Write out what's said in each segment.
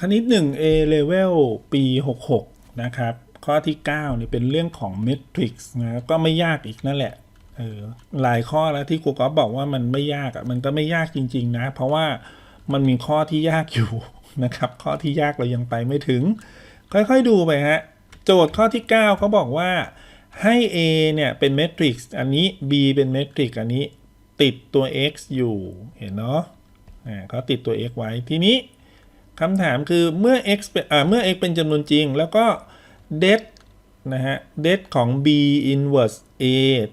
คณิต1 A level ปี 66 นะครับ ข้อที่9เนี่ยเป็นเรื่องของ Matrix นะก็ไม่ยากอีกนั่นแหละเออหลายข้อแล้วที่ครูกอฟบอกว่ามันไม่ยากอะมันก็ไม่ยากจริง ๆ นะ เพราะว่ามันมีข้อที่ยากอยู่นะครับ ข้อที่ยากเรายังไปไม่ถึง ค่อยๆดูไปฮะโจทย์ข้อที่ 9เขาบอกว่าให้ A เนี่ยเป็น Matrix อันนี้ B เป็น Matrix อันนี้ติดตัว x อยู่เห็นเนาะอ่าเขาติดตัว x ไว้ทีนี้ คำถามคือเมื่อ x เป็นอ่าเมื่อ x เป็นจำนวนจริง แล้วก็ det นะฮะ det ของ b inverse a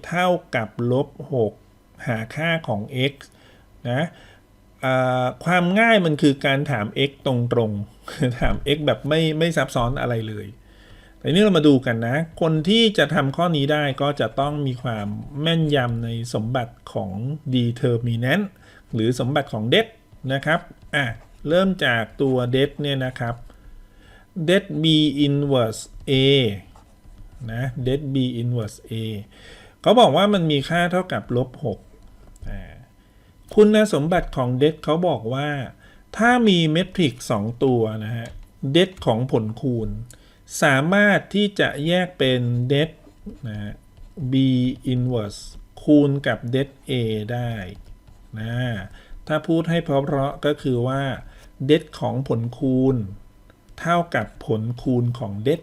เท่ากับลบ 6 หาค่าของ x นะความง่ายมันคือการถาม x ตรงๆ ถาม x แบบไม่ไม่ซับซ้อนอะไรเลยแต่นี้เรามาดูกันนะ คนที่จะทำข้อนี้ได้ก็จะต้องมีความแม่นยำในสมบัติของ determinant หรือสมบัติของ det นะครับ อะ เริ่มจากตัว det เนี่ยนะครับ det b inverse a นะ det b inverse a เขาบอกว่ามันมีค่าเท่ากับลบ6คุณสมบัติของ det เขาบอกว่า ถ้ามีเมทริกซ์2ตัวนะฮะ det ของผลคูณ สามารถที่จะแยกเป็น det นะฮะ b inverse คูณกับ det a ได้นะถ้าพูดให้เพราะๆก็คือว่า det ของผลคูณ เท่ากับผลคูณของ det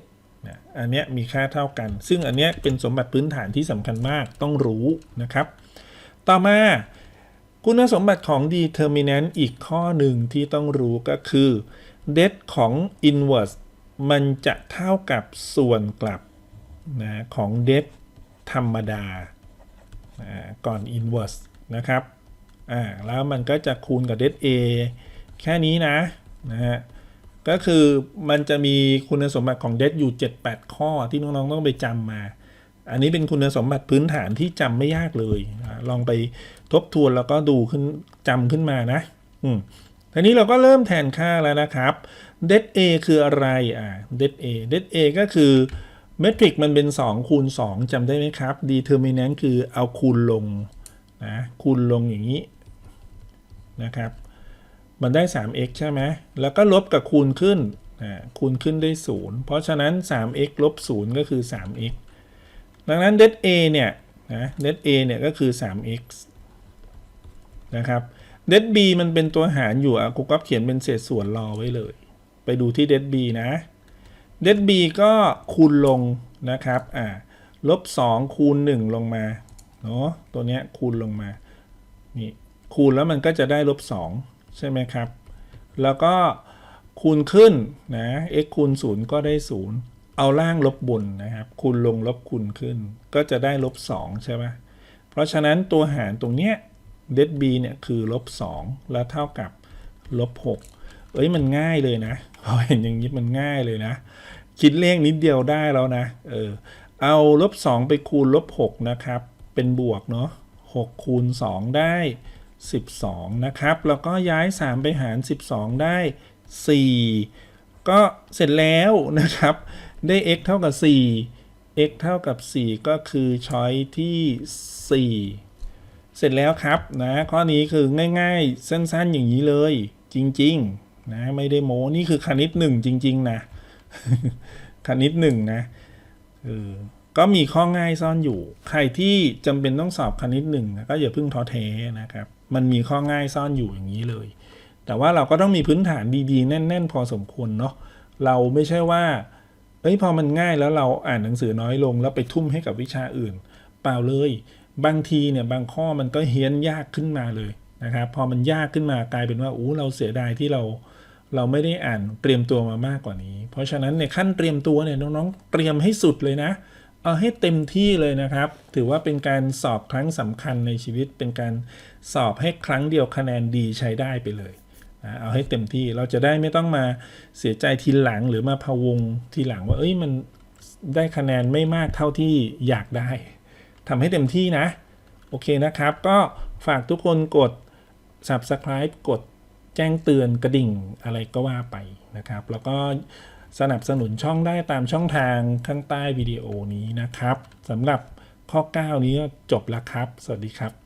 นะอันเนี้ยมีค่าเท่ากัน ซึ่งอันเนี้ยเป็นสมบัติพื้นฐานที่สำคัญมากต้องรู้นะครับ ต่อมาคุณสมบัติของ determinant อีกข้อหนึ่งที่ต้องรู้ก็คือ det ของ inverse มันจะเท่ากับส่วนกลับนะของ det ธรรมดานะก่อน inverse นะครับอ่าแล้วมันก็จะคูณกับ det a แค่นี้นะนะฮะก็คือมันจะมีคุณสมบัติของ det อยู่ 7-8 ข้อที่น้องๆต้องไปจำมา อันนี้เป็นคุณสมบัติพื้นฐานที่จำไม่ยากเลยลองไปทบทวนแล้วก็ดูขึ้นจำขึ้นมานะ อืมทีนี้เราก็เริ่มแทนค่าแล้วนะครับ det a คืออะไรอ่า det a det a ก็คือเมทริกมันเป็น 2 คูณ 2จำได้ไหมครับ determinant คือเอาคูณลงนะคูณลงอย่างนี้นะครับ มันได้ 3x ใช่ไหมแล้วก็ลบกับคูณขึ้นคูณขึ้นได้ 0 เพราะฉะนั้น 3x ลบ 0 ก็คือ 3x ดังนั้น det a เนี่ยนะ det a เนี่ยก็คือ 3x นะครับ det b มันเป็นตัวหารอยู่อะครูก็เขียนเป็นเศษส่วนรอไว้เลย ไปดูที่ det b นะ det b ก็คูณลงนะครับอ่าลบ 2 คูณ 1 ลงมา เนาะตัวเนี้ยคูณลงมา นี่ คูณแล้วมันก็จะได้ลบ 2 ใช่ไหมครับ แล้วก็คูณขึ้นนะ x คูณ 0 ก็ได้ 0 เอาล่างลบบนนะครับ คูณลงลบคูณขึ้น ก็จะได้ลบ2ใช่ไหมเพราะฉะนั้นตัวหารตรงเนี้ย det b เนี่ยคือลบ2แล้วเท่ากับลบ6เอ้ยมันง่ายเลยนะพอเห็นอย่างนี้มันง่ายเลยนะ คิดเลขนิดเดียวได้แล้วนะ เออ เอาลบ2ไปคูณลบ6นะครับ เป็นบวกเนาะ6คูณ 2 ได้ 12 นะครับ แล้วก็ย้าย 3 ไปหาร 12 ได้ 4 ก็เสร็จแล้วนะครับ ได้ x เท่ากับ 4 x เท่ากับ 4 ก็คือช้อยที่ 4 เสร็จแล้วครับนะข้อนี้คือง่ายๆ สั้นๆอย่างนี้เลย จริงๆนะไม่ได้โม้นี่คือคณิตหนึ่งจริง ๆ นะคณิตหนึ่งนะเออก็มีข้อง่ายซ่อนอยู่ ใครที่จำเป็นต้องสอบคณิตหนึ่งนะก็อย่าเพิ่งท้อแท้นะครับ มันมีข้อง่ายซ่อนอยู่อย่างนี้เลย แต่ว่าเราก็ต้องมีพื้นฐานดีๆ แน่น ๆ พอสมควรเนาะเราไม่ใช่ว่าเอ้ยพอมันง่ายแล้วเราอ่านหนังสือน้อยลง แล้วไปทุ่มให้กับวิชาอื่น เปล่าเลย บางทีเนี่ยบางข้อมันก็เฮี้ยนยากขึ้นมาเลยนะครับพอมันยากขึ้นมากลายเป็นว่าอู้เราเสียดายที่เราเราไม่ได้อ่านเตรียมตัวมามากกว่านี้ เพราะฉะนั้นในขั้นเตรียมตัวเนี่ยน้องๆ เตรียมให้สุดเลยนะ เอาให้เต็มที่เลยนะครับ ถือว่าเป็นการสอบครั้งสำคัญในชีวิต เป็นการสอบให้ครั้งเดียวคะแนนดีใช้ได้ไปเลยนะเอาให้เต็มที่เราจะได้ไม่ต้องมาเสียใจทีหลังหรือมาพะวงทีหลังว่า เอ้ยมันได้คะแนนไม่มากเท่าที่อยากได้ทำให้เต็มที่นะ โอเคนะครับ ก็ฝากทุกคนกด subscribe กด แจ้งเตือนกระดิ่งอะไรก็ว่าไปนะครับ แล้วก็สนับสนุนช่องได้ตามช่องทางข้างใต้วิดีโอนี้นะครับสำหรับข้อ 9 นี้จบแล้วครับ สวัสดีครับ